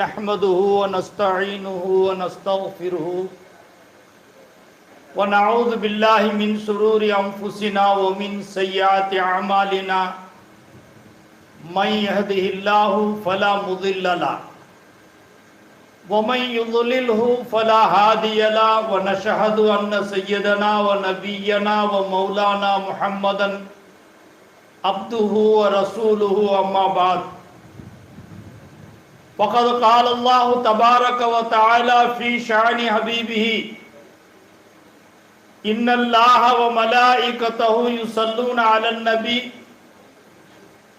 نحمده ونستعينه ونستغفره ونعوذ بالله من شرور أنفسنا ومن سيئات أعمالنا. من يهده الله فلا مضل له. ومن يضلله فلا هادي له. ونشهد أن سيدنا ونبينا ومولانا محمدا عبده ورسوله. أما بعد وقد قال اللہ تبارک و تعالی فی شان حبیبه ان اللہ و ملائکته یصلون علی النبی،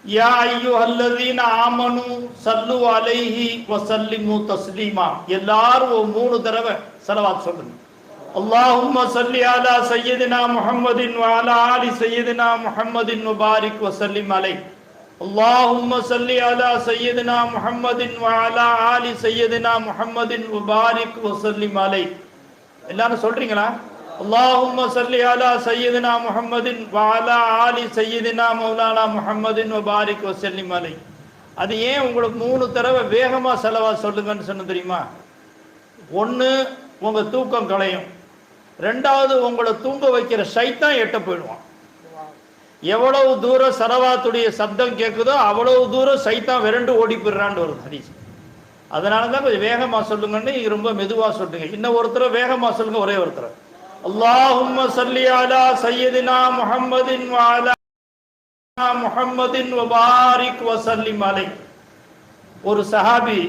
یا ایوہ الذین آمنوا صلو علیہ وسلموا تسلیما. یہ لار و مون درب ہے، صلوات سبحانہ اللہم صلی علی سیدنا محمد وعلا آل سیدنا محمد مبارک وسلم علیہ۔ اللهم صل على سيدنا محمد وعلى آل سيدنا محمد وبارك وسلم عليه எல்லாரும் சொல்றீங்களா اللهم صل على سيدنا محمد وعلى آل سيدنا مولانا محمد وبارك وسلم عليه அது ஏன் உங்களுக்கு மூணு தடவை வேகமா செலவா சொல்லுங்கன்னு சொன்ன தெரியுமா ஒன்று உங்க தூக்கம் களையும் ரெண்டாவது உங்களை தூங்க வைக்கிற சைத்தான் எட்ட போயிடுவான் எவ்வளவு தூரம் சரவாத்துடைய சப்தம் கேட்குதோ அவ்வளவு தூரம் சைத்தான் விரண்டு ஓடி போயிடுறான்னு வருது ஹரிஸ் அதனால தான் கொஞ்சம் வேகமாக சொல்லுங்கன்னு இங்கே ரொம்ப மெதுவாக சொல்லுங்க இன்னும் ஒருத்தர் வேகமா சொல்லுங்க ஒரே ஒருத்தர். அல்லாஹும்ம சல்லி அலா சையதினா முஹம்மதின் வஅலா முஹம்மதின் வபாரிக் வசல்லிம் மலை ஒரு சஹாபி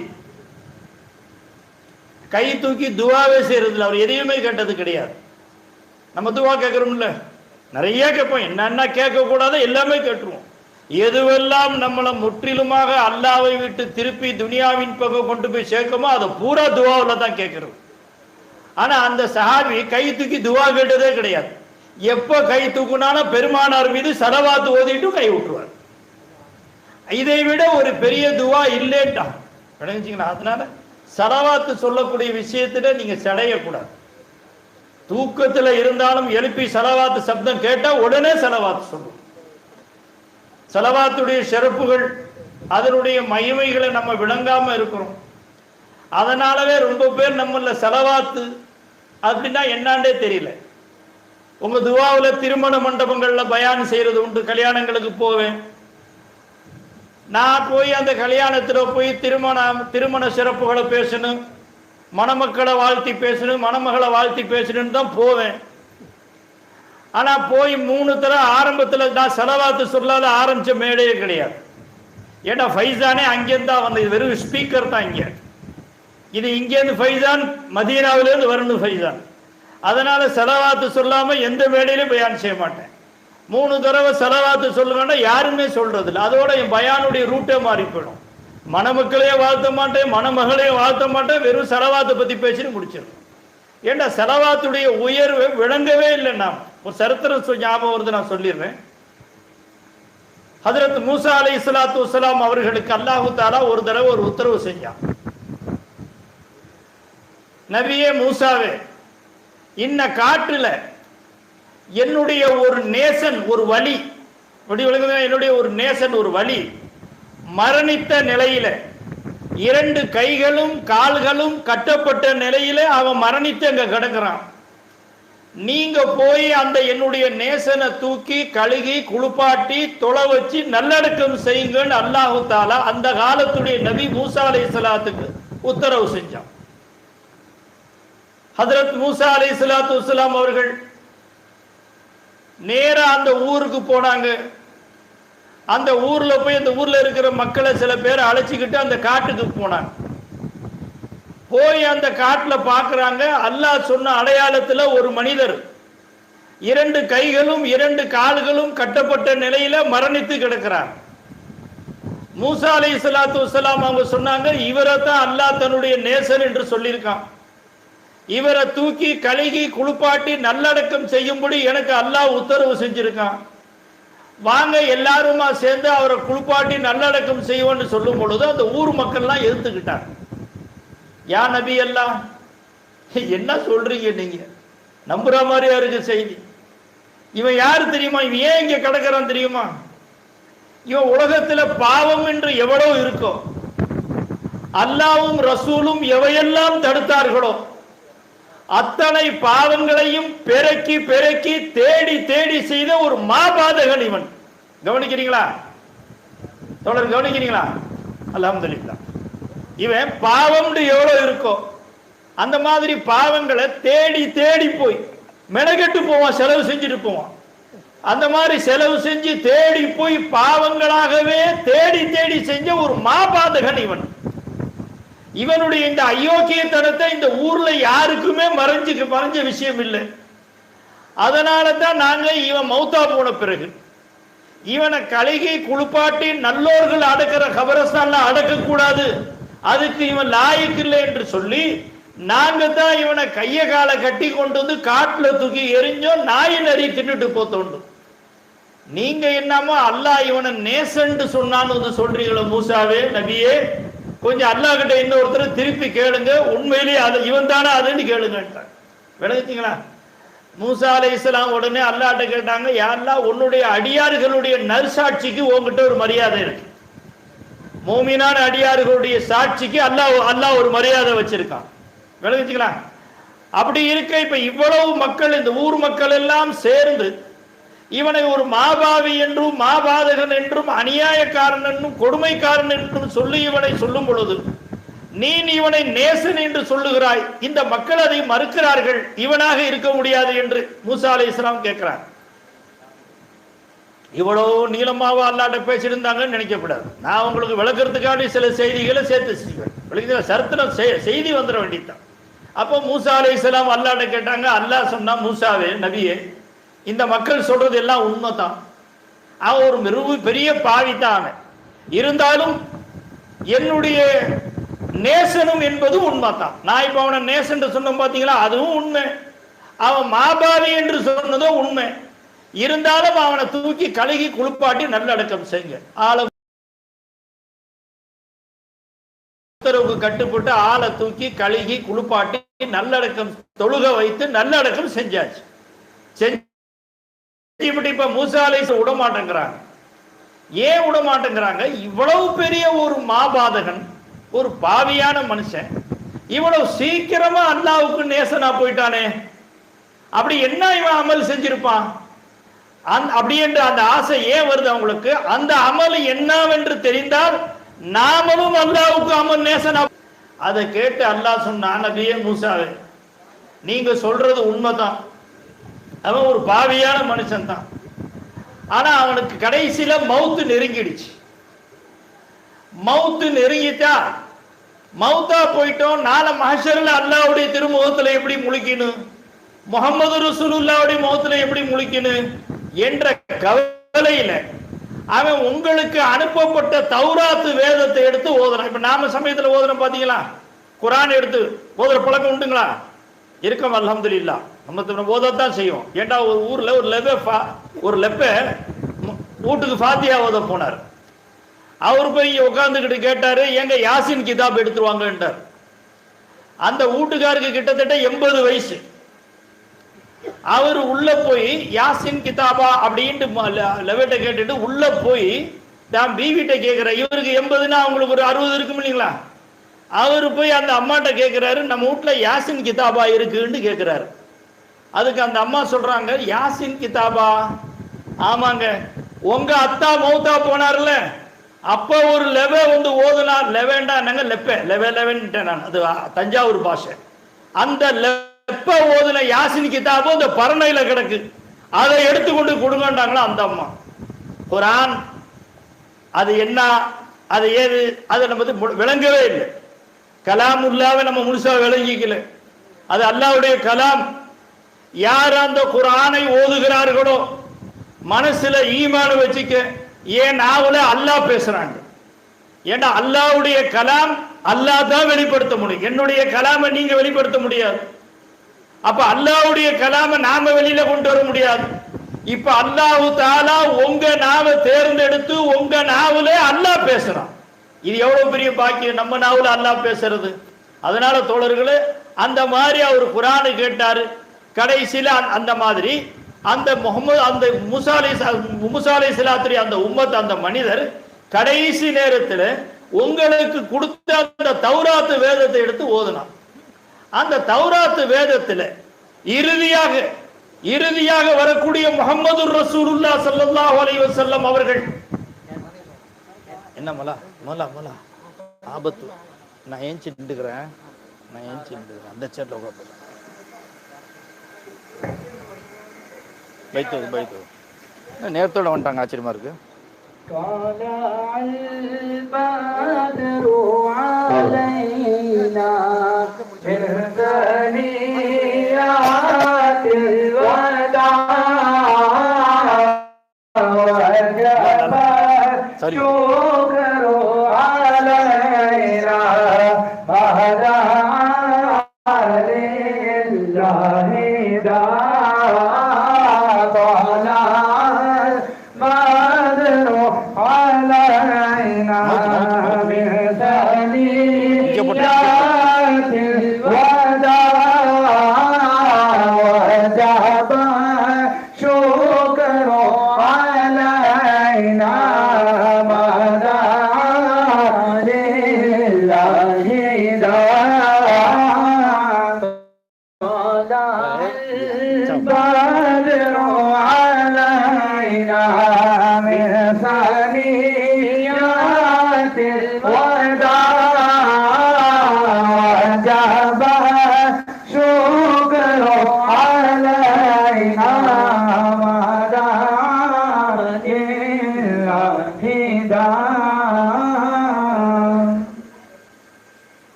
கை தூக்கி துவாவே செய்யறதில்ல. அவர் எதையுமே கேட்டது கிடையாது. நம்ம துவா கேட்குறோம்ல நிறைய கேட்போம். என்னென்ன கேட்கக்கூடாதோ எல்லாமே கேட்டுருவோம். எதுவெல்லாம் நம்மளை முற்றிலுமாக அல்லாவை விட்டு திருப்பி துனியாவின் பக்கம் கொண்டு போய் சேர்க்கமோ அதை பூரா துவாவில் தான் கேட்கறது. ஆனால் அந்த சஹாபி கை தூக்கி துவா கேட்டதே கிடையாது. எப்போ கை தூக்குனாலும் பெருமானார் மீது சலவாத்து ஓதிட்டு கை விட்டுருவார் இதை விட ஒரு பெரிய துவா இல்லேன்ட்டான். விளங்குச்சிங்களா? அதனால சலவாத்து சொல்லக்கூடிய விஷயத்துல நீங்க சடையக்கூடாது. தூக்கத்துல இருந்தாலும் எழுப்பி செலவாத்து சப்தம் கேட்டா உடனே செலவாத்து சொல்லும் செலவாத்துடைய சிறப்புகள் அதனுடைய மகிமைகளை நம்ம விளங்காம இருக்கிறோம். அதனாலவே ரொம்ப பேர் நம்மள செலவாத்து அப்படின்னா என்னாண்டே தெரியல. உங்க துவாவில் திருமண மண்டபங்கள்ல பயான் செய்யறது உண்டு கல்யாணங்களுக்கு போவேன். நான் போய் அந்த கல்யாணத்துல போய் திருமண திருமண சிறப்புகளை பேசணும். மணமக்களை வாழ்த்தி பேசணும் மணமகளை வாழ்த்தி பேசணும்னு தான் போவேன். ஆனால் போய் மூணு தர ஆரம்பத்தில் நான் செலவாத்து சொல்லாத ஆரம்பித்த மேடையே கிடையாது. ஏன்னா ஃபைசானே அங்கேருந்து தான் வந்தது வெறும் ஸ்பீக்கர் தான் இங்கே. இது இங்கேருந்து ஃபைசான் மதீனாவிலேருந்து வரணும் ஃபைசான். அதனால் செலவாத்து சொல்லாமல் எந்த மேடையிலும் பயான் செய்ய மாட்டேன். மூணு தடவை செலவாத்து சொல்லுவேன்னா யாருமே சொல்றது இல்லை அதோட என் பயானுடைய ரூட்டே மாறி போயிடும். மணமக்களையே வாழ்த்த மாட்டேன் மணமகளையும் வாழ்த்த மாட்டேன் வெறும் செலவாத்தை பற்றி பேசிட்டு முடிச்சிடும் ஏண்டா செலவாத்துடைய உயர்வு விளங்கவே இல்லை நாம். ஒரு சரித்திரம் ஞாபகம் வருது நான் சொல்லிடுறேன். ஹதரத் மூசா அலி இஸ்லாத்து வலாம் அவர்களுக்கு அல்லாஹு தாலா ஒரு தடவை ஒரு உத்தரவு செஞ்சான். நபியே மூசாவே இன்ன காற்றுல என்னுடைய ஒரு நேசன் ஒரு வழி இப்படி விளங்குதா? என்னுடைய ஒரு நேசன் ஒரு வழி மரணித்த நிலையில. இரண்டு கைகளும் கால்களும் கட்டப்பட்ட நிலையில அவன் மரணித்து அங்க கிடக்குறான். நீங்க போய் அந்த என்னுடைய நேசனை தூக்கி கழுகி குளிப்பாட்டி தொலை வச்சு நல்லடக்கம் செய்யுங்கன்னு அல்லாஹு தாலா அந்த காலத்துடைய நபி மூசா அலை இஸ்லாத்துக்கு உத்தரவு செஞ்சான். ஹதரத் மூசா அலை இஸ்லாத்து இஸ்லாம் அவர்கள் நேரா அந்த ஊருக்கு போனாங்க. அந்த ஊர்ல போய் அந்த ஊர்ல இருக்கிற மக்களை சில பேர் அழைச்சிக்கிட்டு அந்த காட்டுக்கு போனாங்க. போய் அந்த காட்டுல பார்க்குறாங்க அல்லாஹ் சொன்ன அடையாளத்துல ஒரு மனிதர். இரண்டு கைகளும் இரண்டு கால்களும் கட்டப்பட்ட நிலையில மரணித்து கிடக்கிறார். மூசா அலி சலாத்து வலாம் அவங்க சொன்னாங்க இவரை தான் அல்லாஹ் தன்னுடைய நேசன் என்று சொல்லியிருக்கான். இவரை தூக்கி கழுகி குளிப்பாட்டி நல்லடக்கம் செய்யும்படி எனக்கு அல்லாஹ் உத்தரவு செஞ்சிருக்கான். வாங்க எல்லாருமா சேர்ந்து அவரை குளிப்பாட்டி நல்லடக்கம் செய்வோம்னு சொல்லும் பொழுது அந்த ஊர் மக்கள்லாம் எதிர்த்துக்கிட்டாங்க. யா நபி எல்லாம் என்ன சொல்றீங்க நீங்க? நம்புற மாதிரியா இருக்கு செய்தி. இவன் யாரு தெரியுமா? இவன் ஏன் இங்க கிடக்கிறான் தெரியுமா? இவன் உலகத்துல பாவம் என்று எவ்வளவு இருக்கோ அல்லாவும் ரசூலும் எவையெல்லாம் தடுத்தார்களோ அத்தனை பாவங்களையும் பெருக்கி பெருக்கி தேடி தேடி செய்த ஒரு மாபாதகன் இவன். கவனிக்கிறீங்களா? தொடர் கவனிக்கிறீங்களா? அலமதுல்லா இவன் பாவம்னு எவ்வளவு இருக்கோ அந்த மாதிரி பாவங்களை தேடி தேடி போய் மெனகெட்டு போவான் செலவு செஞ்சுட்டு போவான். அந்த மாதிரி செலவு செஞ்சு தேடி போய் பாவங்களாகவே தேடி தேடி செஞ்ச ஒரு மாபாதகன் இவன். இவனுடைய இந்த அயோக்கியத்தனத்தை இந்த ஊர்ல யாருக்குமே மறைஞ்சு மறைஞ்ச விஷயம் இல்லை. அதனால தான் நாங்க இவன் மௌத்தா போன பிறகு இவனை கழுகி குளிப்பாட்டி நல்லோர்கள் அடக்கிற கபரஸ்தான்ல அடக்க கூடாது அதுக்கு இவன் லாயக்கு இல்லை என்று சொல்லி நாங்க தான் இவனை கைய காலை கட்டி கொண்டு வந்து காட்டுல தூக்கி எரிஞ்சோம் நாய் நரி தின்னுட்டு போத்தோண்டு நீங்க என்னமோ அல்லாஹ் இவனை நேசன்ட்டு சொன்னான்னு வந்து சொல்றீங்களோ மூசாவே நபியே கொஞ்சம் அல்லாஹ் கிட்ட இன்னொருத்தர் திருப்பி கேளுங்க. உண்மையிலேயே அது இவன் தானே அதுன்னு கேளுங்கன்ட்டாங்க விளங்குச்சிங்களா மூசா அலை இஸ்லாம் உடனே அல்லாட்ட கேட்டாங்க யாரெல்லாம் உன்னுடைய அடியார்களுடைய நற்சாட்சிக்கு உங்ககிட்ட ஒரு மரியாதை இருக்கு. மோமினான அடியார்களுடைய சாட்சிக்கு அல்லாஹ் அல்லாஹ் ஒரு மரியாதை வச்சிருக்கான். விளங்குச்சிங்களா அப்படி இருக்க இப்ப இவ்வளவு மக்கள் இந்த ஊர் மக்கள் எல்லாம் சேர்ந்து இவனை ஒரு மாபாவி என்றும் மாபாதகன் என்றும் அநியாயக்காரன் என்றும் கொடுமைக்காரன் என்றும் சொல்லி இவனை சொல்லும் பொழுது நீ இவனை நேசன் என்று சொல்லுகிறாய். இந்த மக்கள் அதை மறுக்கிறார்கள். இவனாக இருக்க முடியாது என்று மூசா அலி இஸ்லாம் கேட்கிறார். இவ்வளவு நீளமாவா அல்லாட்ட பேசியிருந்தாங்கன்னு நினைக்கப்படாது. நான் உங்களுக்கு விளக்குறதுக்காண்டி சில செய்திகளை சேர்த்து செய்வேன். விளக்குதா? சரித்திரம் செய்தி வந்துட வேண்டியதுதான். அப்போ மூசா அலி இஸ்லாம் அல்லாட்ட கேட்டாங்க அல்லாஹ் சொன்னா மூசாவே நபியே இந்த மக்கள் சொல்றது எல்லாம் உண்மைதான். அவன் ஒரு மிருவு பெரிய பாவி தான் இருந்தாலும் என்னுடைய நேசனும் என்பது உண்மைதான். நான் இப்ப அவனை நேசன் சொன்னோம் பாத்தீங்களா அதுவும் உண்மை. அவன் மாபாவி என்று சொன்னதும் உண்மை. இருந்தாலும் அவனை தூக்கி கழுகி குளிப்பாட்டி நல்லடக்கம் செய்யுங்க. ஆளை உத்தரவுக்கு கட்டுப்பட்டு ஆளை தூக்கி கழுகி குளிப்பாட்டி நல்லடக்கம் தொழுக வைத்து நல்லடக்கம் செஞ்சாச்சு. செஞ்சு இப்படி இப்ப மூசாலை விட மாட்டேங்கிறாங்க ஏன் விட மாட்டேங்கிறாங்க இவ்வளவு பெரிய ஒரு மாபாதகன் ஒரு பாவியான மனுஷன் இவ்வளவு சீக்கிரமா அல்லாவுக்கு நேசனா போயிட்டானே. அப்படி என்ன இவன் அமல் செஞ்சிருப்பான்? அந் அப்படி என்று அந்த ஆசை ஏன் வருது அவங்களுக்கு? அந்த அமல் என்னவென்று தெரிந்தால் நாமளும் அல்லாவுக்கு அமல் நேசனா அதை கேட்டு அல்லாஹ் சொன்னான் நபியே மூசாவே நீங்க சொல்றது உண்மைதான். அவன் ஒரு பாவியான மனுஷன் தான் ஆனா அவனுக்கு கடைசியில மவுத்து நெருங்கிடுச்சு. மவுத்து நெருங்கிட்டா மவுத்தா போயிட்டோம் நாளை மஹஷர்ல அல்லாவுடைய திருமுகத்துல எப்படி முழிக்கணும் முகமது ரசூலுல்லாவுடைய முகத்துல எப்படி முழிக்கணும் என்ற கவலையில அவன் உங்களுக்கு அனுப்பப்பட்ட தௌராத்து வேதத்தை எடுத்து ஓதுறான். இப்ப நாம சமயத்துல ஓதுறோம் பாத்தீங்களா? குரான் எடுத்து ஓதுற பழக்கம் உண்டுங்களா? இருக்கோம் அலமதுல்லா நம்ம நம்ம ஓதத்தான் செய்வோம் ஏன்டா ஒரு ஊர்ல ஒரு லெவ ஒரு லெப்ப வீட்டுக்கு ஃபாத்தியா ஓத போனார். அவர் போய் உட்காந்துக்கிட்டு கேட்டாரு எங்க யாசின் கிதாப் எடுத்துருவாங்கன்றார் அந்த வீட்டுக்காருக்கு கிட்டத்தட்ட எண்பது வயசு. அவர் உள்ள போய் யாசின் கிதாபா? அப்படின்ட்டு லெவட்ட கேட்டுட்டு உள்ள போய் தான் பீவிட்ட கேட்கிற இவருக்கு எண்பதுன்னா அவங்களுக்கு ஒரு அறுபது இருக்கும் இல்லைங்களா? அவர் போய் அந்த அம்மாட்ட கேட்கிறாரு நம்ம வீட்ல யாசின் கிதாபா இருக்குன்னு கேட்கிறாரு அதுக்கு அந்த அம்மா சொல்றாங்க யாசின் கிதாபா? ஆமாங்க. உங்க அத்தா மௌத்தா போனார்ல. அப்ப ஒரு லெவ வந்து ஓதுனார். லெவேண்டா என்னங்க? லெப்ப. லெவ லெவன்ட்டேன் நான். அது தஞ்சாவூர் பாஷை. அந்த லெப்ப ஓதுன யாசின் கிதாபும் இந்த பரணையில கிடக்கு. அதை எடுத்துக்கொண்டு கொடுங்கன்றாங்களா அந்த அம்மா. குரான் அது என்ன? அது ஏது? அது நம்ம வந்து விளங்கவே இல்லை. கலாம் உல்லாவை நம்ம முழுசா விளங்கிக்கல. அது அல்லாவுடைய கலாம். யார் அந்த குரானை ஓதுகிறார்களோ? மனசுல ஈமான வச்சுக்க ஏன் நாவல அல்லாஹ் பேசுறாங்க. ஏன்னா அல்லாஹ்வுடைய கலாம் அல்லாஹ் தான் வெளிப்படுத்த முடியும். என்னுடைய கலாமை நீங்க வெளிப்படுத்த முடியாது. அப்ப அல்லாஹ்வுடைய கலாமை நாம வெளியில கொண்டு வர முடியாது. இப்ப அல்லாஹு தாலா உங்க நாவை தேர்ந்தெடுத்து உங்க நாவல அல்லாஹ் பேசுறான். இது எவ்வளவு பெரிய பாக்கியம்? நம்ம நாவல அல்லாஹ் பேசுறது. அதனால தோழர்களே அந்த மாதிரி அவர் குரானு கேட்டாரு. கடைசியில அந்த- மாதிரி அந்த முகமது அந்த முசாலி முசாலி சிலாத்திரி அந்த உம்மத் அந்த மனிதர் கடைசி நேரத்தில் உங்களுக்கு கொடுத்த அந்த தௌராத்து வேதத்தை எடுத்து ஓதுனான். அந்த தௌராத்து வேதத்துல இறுதியாக இறுதியாக வரக்கூடிய முகமது ரசூலுல்லா ஸல்லல்லாஹு அலி வசல்லம் அவர்கள் என்ன மலா மலா மலா ஆபத்து. நான் ஏன் நின்றுக்கிறேன். நான் ஏன் நின்றுக்கிறேன். அந்த சேர்ல உட்காந்து பைத்து பைத்து நேரத்தோட வந்துட்டாங்க ஆச்சரியமா இருக்கு طلع البدر علينا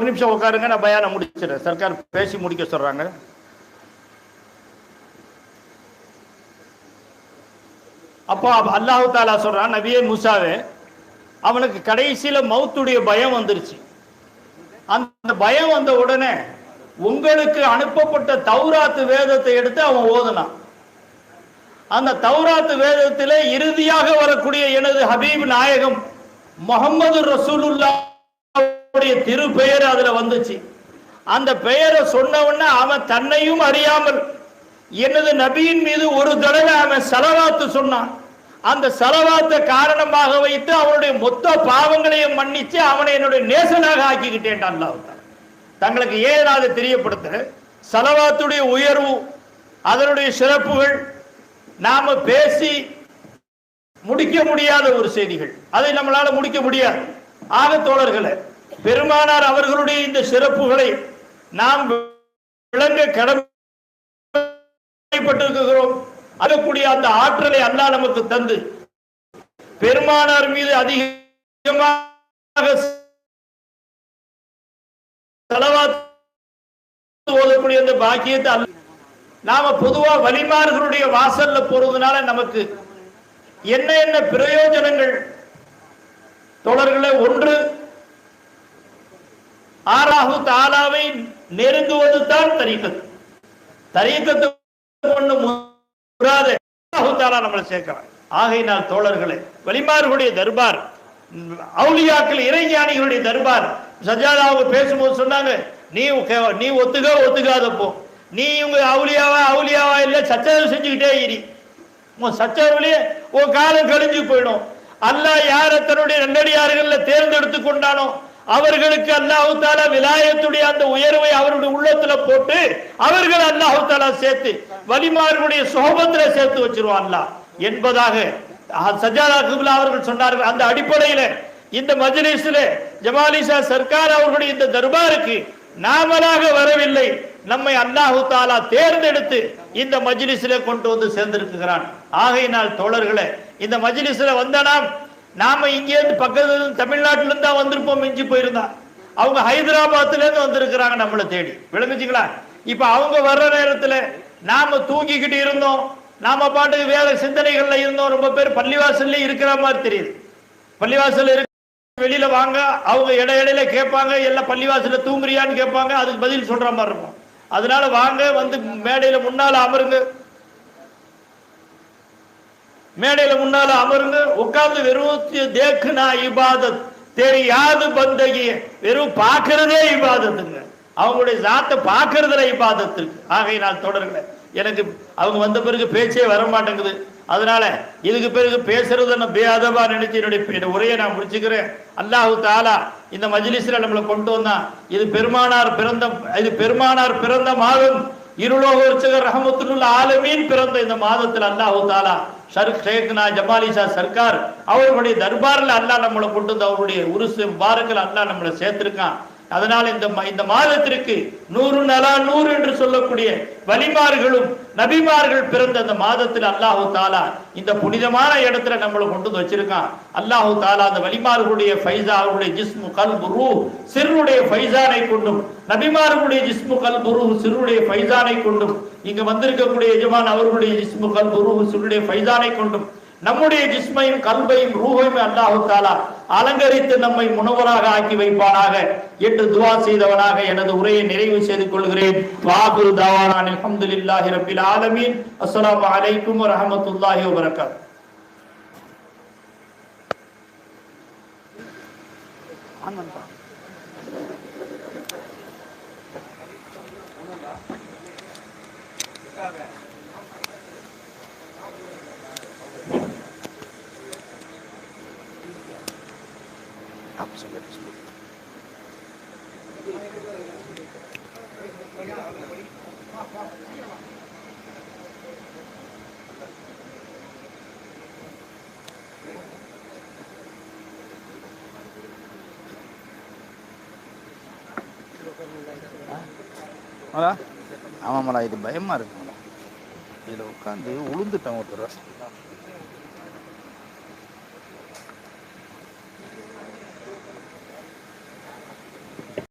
ஒரு நிமிஷம் உட்காருங்க நான் பயானம் முடிச்சிடுறேன். சர்க்கார் பேசி முடிக்க சொல்றாங்க. அப்போ அல்லாஹு தாலா சொல்றான் நபியே மூசாவே அவனுக்கு கடைசியில மௌத்துடைய பயம் வந்துருச்சு. அந்த பயம் வந்த உடனே உங்களுக்கு அனுப்பப்பட்ட தௌராத்து வேதத்தை எடுத்து அவன் ஓதுனான். அந்த தௌராத்து வேதத்திலே இறுதியாக வரக்கூடிய எனது ஹபீப் நாயகம் முகமது ரசூலுல்லா திரு பெயர் அதுல வந்துச்சு. அந்த பெயரை சொன்ன அவன் தன்னையும் அறியாமல் எனது நபியின் மீது ஒரு தடவை அவன் செலவாத்து சொன்னான். அந்த செலவாத்தை காரணமாக வைத்து அவனுடைய மொத்த பாவங்களையும் மன்னிச்சு அவனை என்னுடைய நேசனாக ஆக்கிக்கிட்டேன் அல்லாஹ் தங்களுக்கு ஏன் அதை தெரியப்படுத்த செலவாத்துடைய உயர்வு அதனுடைய சிறப்புகள் நாம பேசி முடிக்க முடியாத ஒரு செய்திகள். அதை நம்மளால முடிக்க முடியாது. ஆக தோழர்களை பெருமானார் அவர்களுடைய இந்த சிறப்புகளை நாம் விளங்க கடமைப்பட்டிருக்கிறோம். அதற்குரிய அந்த ஆற்றலை அல்லா நமக்கு தந்து பெருமானார் மீது அதிகமாக ஓதக்கூடிய அந்த பாக்கியத்தை அல்ல நாம பொதுவா வலிமார்களுடைய வாசல்ல போறதுனால நமக்கு என்ன என்ன பிரயோஜனங்கள்? தொடர்களை ஒன்று ஆறாஹு தாலாவை நெருங்குவது தான் தரீக்கத்து தரீக்கத்து ஒண்ணு முறாது. அல்லாஹு தாலா நம்மளை சேர்க்கிறான். ஆகையினால் தோழர்களே வெளிமார்களுடைய தர்பார் அவுலியாக்கள் இறைஞானிகளுடைய தர்பார் சஜாதா அவங்க பேசும்போது சொன்னாங்க நீ கே- நீ ஒத்துக்க ஒத்துக்காதப்போ. நீ இவங்க அவுலியாவா அவுலியாவா இல்லை சச்சரவு செஞ்சுக்கிட்டே இரு. உன் சச்சரவுலேயே உன் காலம் கழிஞ்சு போயிடும். அல்ல யாரை தன்னுடைய நன்னடியார்களில் தேர்ந்தெடுத்து கொண்டானோ அவர்களுக்கு அல்லாஹு தாலா விலாயத்துடைய அந்த உயர்வை அவருடைய உள்ளத்துல போட்டு அவர்கள் அல்லாஹு தாலா சேர்த்து வலிமார்களுடைய சோபத்துல சேர்த்து வச்சிருவான் என்பதாக சஜாதா குப்லா அவர்கள் சொன்னார்கள். அந்த அடிப்படையில இந்த மஜ்லிஸ்ல ஜமாலிசா சர்க்கார் அவர்களுடைய இந்த தர்பாருக்கு நாமலாக வரவில்லை. நம்மை அல்லாஹு தாலா தேர்ந்தெடுத்து இந்த மஜ்லிஸ்ல கொண்டு வந்து சேர்ந்திருக்கிறான். ஆகையினால் தோழர்களை இந்த மஜ்லிஸ்ல வந்த நாம் நாம இங்கேருந்து பக்கத்துல தமிழ்நாட்டில தான் வந்திருப்போம் மிஞ்சி போயிருந்தா. அவங்க ஹைதராபாத்ல இருந்து வந்திருக்கிறாங்க நம்மளை தேடி. விளங்குச்சிங்களா? இப்ப அவங்க வர்ற நேரத்துல நாம தூங்கிக்கிட்டு இருந்தோம். நாம பாட்டுக்கு வேற சிந்தனைகள்ல இருந்தோம். ரொம்ப பேர் பள்ளிவாசல்ல இருக்கிற மாதிரி தெரியுது. பள்ளிவாசல்ல இருக்க வெளியில வாங்க அவங்க இடையிடையில இடையில கேட்பாங்க எல்லாம் பள்ளிவாசல்ல தூங்குறியான்னு கேட்பாங்க அதுக்கு பதில் சொல்ற மாதிரி இருக்கும். அதனால வாங்க வந்து மேடையில முன்னால அமருங்க. மேடையில முன்னால அமருங்க. உட்கார்ந்து வெறும் தேக்குனா இபாதத். தெரியாது பந்தகி. வெறும் பார்க்கறதே இபாதத்துங்க. அவங்களுடைய சாத்தை பார்க்கறதுல இபாதத்து ஆகை நான் தொடர்களே எனக்கு அவங்க வந்த பிறகு பேச்சே வர மாட்டேங்குது. அதனால இதுக்கு பிறகு பேசுறது நான் பேதவா நினைச்சு என்னுடைய என்னுடைய உரையை நான் முடிச்சுக்கிறேன். அல்லாஹு தாலா இந்த மஜ்லிஸ்ல நம்மளை கொண்டு வந்தான் இது பெருமானார் பிறந்த இது பெருமானார் பிறந்த மாதம். இருளோக உற்சகர் ரஹமத்துல்ல ஆலமீன் பிறந்த இந்த மாதத்தில் அல்லாஹு தாலா ஷர்க் ஷேக்னா ஜமாலிஷா சர்க்கார் அவர்களுடைய தர்பார்ல அல்லாஹ் நம்மளை கொண்டு வந்து அவருடைய உருசு பாரக்கில் அல்லாஹ் நம்மளை சேர்த்திருக்கான். அதனால் இந்த இந்த மாதத்திற்கு நூறு நலா நூறு என்று சொல்லக்கூடிய வலிமார்களும் நபிமார்கள் பிறந்த அந்த மாதத்தில் அல்லாஹு தாலா இந்த புனிதமான இடத்துல நம்மளை கொண்டு வந்து வச்சிருக்கான். அல்லாஹு தாலா அந்த வலிமார்களுடைய ஃபைசா அவருடைய ஜிஸ்மு கல் குரு சிறுடைய ஃபைசானை கொண்டும் நபிமார்களுடைய ஜிஸ்மு கல் குரு சிறுடைய ஃபைசானை கொண்டும் இங்க வந்திருக்கக்கூடிய எஜமான் அவர்களுடைய ஜிஸ்மு கல் குரு சிறுடைய ஃபைசானை கொண்டும் நம்முடைய ஜிஸ்மையும் கல்வையும் ரூபையும் அல்லாஹு தாலா அலங்கரித்து நம்மை முனவராக ஆக்கி வைப்பானாக என்று துவா செய்தவனாக எனது உரையை நிறைவு செய்து கொள்கிறேன். வாகுரு தாவானான் அல்ஹம்துலில்லாஹி ரப்பில் ஆலமீன். அஸ்ஸலாமு அலைக்கும் வரஹ்மத்துல்லாஹி வபரகாத்துஹு ஆமாம்டா இது பயமா இருக்குங்களா இதில் உட்காந்து உளுந்துட்டேன் ஒருத்தர்.